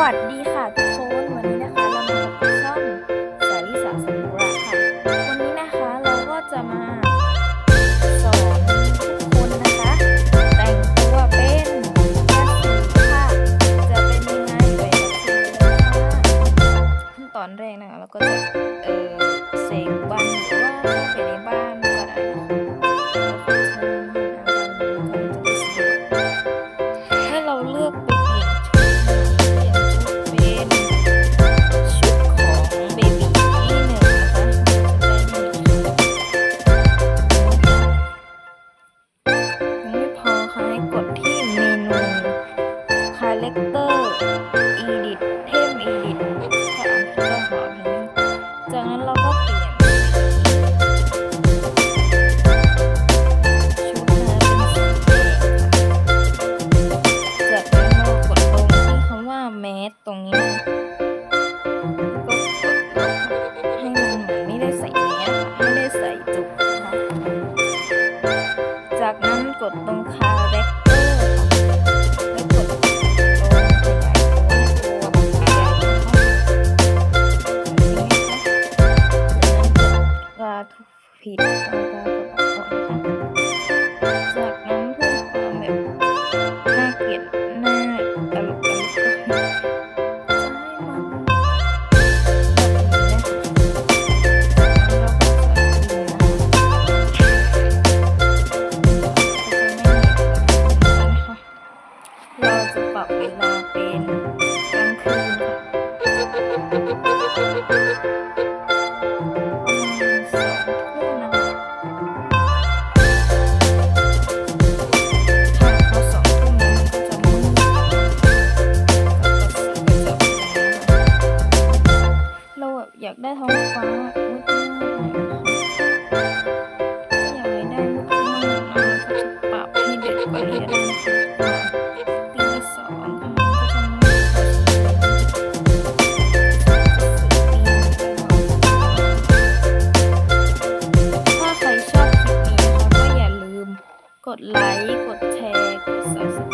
วัสดีค่ะทุกคนวันนี้นะคะเรามาพบกับช่องสาริสาสันบุระค่ะ วันนี้นะคะเราก็จะมาสอนทุกคนนะคะ แต่งตัวเป็นแม่สีค่ะจะเป็นยังไงไปรับชมกันเลยค่ะขั้นตอนแรกนะคะเราก็จะเออเสกบันหรือว่าเข้าไปในบ้านก็ได้นะคะเราก็จะทำให้หน้าบ้านมันก็ได้สะให้เราเลือกเปลี่ยน คาแรคเตอร์ อีดิทเทมอีดิทถ้าอ่านผิดก็ขออภัยจากนั้นเราก็เปลี่ยนชุดนะคะเป็นสีแดงจากนั้นเรากดลงที่คำว่าแมสตรงนี้นะก็กดลงให้มันเหมือนไม่ได้ใส่แมสค่ะไม่ได้ใส่จุกนะคะจากนั้นกดตรงคาแจากนั้นกดกาทุกผิดเอากากดออกก่อนนะคะจากนั้นเพื่อความแบบน่าเกลียดน่าตลกตลกก็จะให้มันเราจะปรับเวลา อยากได้ท้องฟ้ามืดอยนะคะถ้ากให้ได้มืดๆเราก็จะปรับให้เด็กกว่านี้ก็ได้นะคะตีสองค่ะมันก็จะมืดพอสมควรถ้าใครชอบคลิปนี้ก็อย่าลืม กดไลค์ กดแชร์ กดซับ